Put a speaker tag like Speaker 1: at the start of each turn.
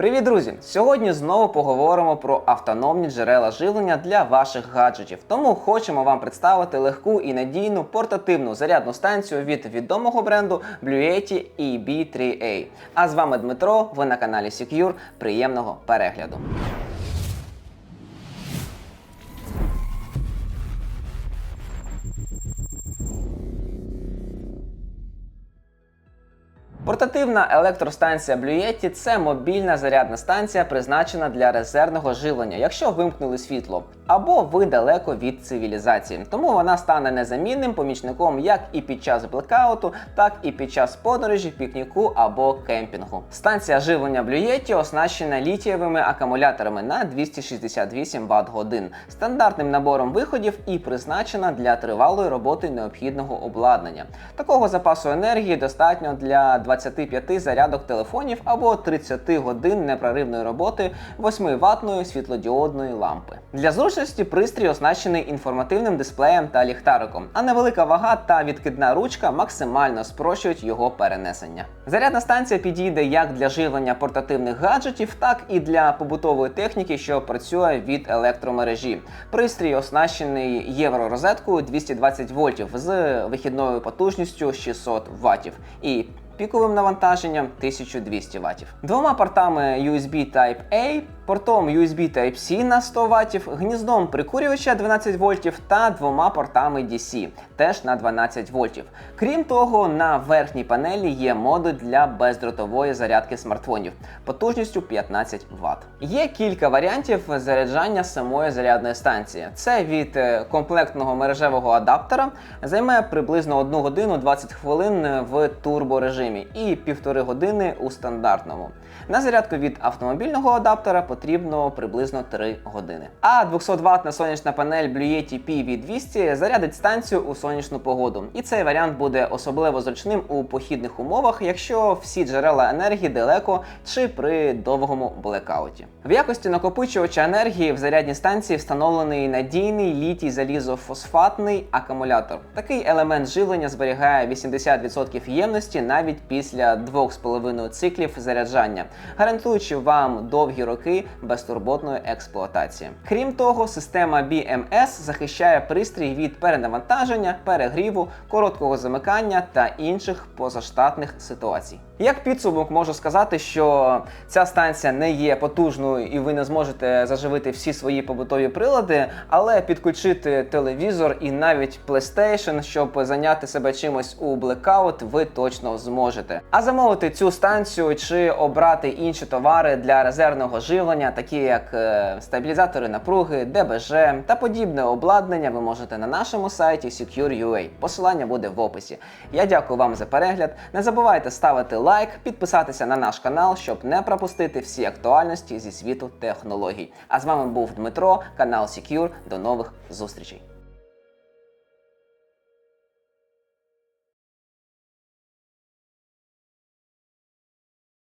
Speaker 1: Привіт, друзі! Сьогодні знову поговоримо про автономні джерела живлення для ваших гаджетів. Тому хочемо вам представити легку і надійну портативну зарядну станцію від відомого бренду Blue Yeti EB3A. А з вами Дмитро. Ви на каналі Secure. Приємного перегляду. Портативна електростанція Блюєтті – це мобільна зарядна станція, призначена для резервного живлення, якщо вимкнули світло, або ви далеко від цивілізації. Тому вона стане незамінним помічником як і під час блекауту, так і під час подорожі, пікніку або кемпінгу. Станція живлення Yeti оснащена літієвими акумуляторами на 268 Вт годин, стандартним набором виходів і призначена для тривалої роботи необхідного обладнання. Такого запасу енергії достатньо для 25 зарядок телефонів або 30 годин непреривної роботи 8-ваттної світлодіодної лампи. Для зручності пристрій оснащений інформативним дисплеєм та ліхтариком, а невелика вага та відкидна ручка максимально спрощують його перенесення. Зарядна станція підійде як для живлення портативних гаджетів, так і для побутової техніки, що працює від електромережі. Пристрій оснащений євророзеткою 220 вольтів з вихідною потужністю 600 ваттів і піковим навантаженням 1200 Вт. Двома портами USB Type-A, портом USB Type-C на 100 Вт, гніздом прикурювача 12 вольтів та двома портами DC теж на 12 вольтів. Крім того, на верхній панелі є модуль для бездротової зарядки смартфонів потужністю 15 Вт. Є кілька варіантів заряджання самої зарядної станції. Це від е, комплектного мережевого адаптера, займе приблизно 1 годину 20 хвилин в турборежимі і півтори години у стандартному. На зарядку від автомобільного адаптера потрібно приблизно 3 години. А 200 ватна сонячна панель Blue Yeti PV200 зарядить станцію у сонячну погоду. І цей варіант буде особливо зручним у похідних умовах, якщо всі джерела енергії далеко чи при довгому блекауті. В якості накопичувача енергії в зарядній станції встановлений надійний літій залізофосфатний акумулятор. Такий елемент живлення зберігає 80% ємності навіть після 2,5 циклів заряджання, гарантуючи вам довгі роки безтурботної експлуатації. Крім того, система BMS захищає пристрій від перенавантаження, перегріву, короткого замикання та інших позаштатних ситуацій. Як підсумок можу сказати, що ця станція не є потужною і ви не зможете заживити всі свої побутові прилади, але підключити телевізор і навіть PlayStation, щоб зайняти себе чимось у блекаут, ви точно зможете. А замовити цю станцію чи обрати інші товари для резервного живлення, такі як е, стабілізатори напруги, ДБЖ та подібне обладнання, ви можете на нашому сайті Secure.ua. Посилання буде в описі. Я дякую вам за перегляд. Не забувайте ставити лайк, підписатися на наш канал, щоб не пропустити всі актуальності зі світу технологій. А з вами був Дмитро, канал Secure. До нових зустрічей.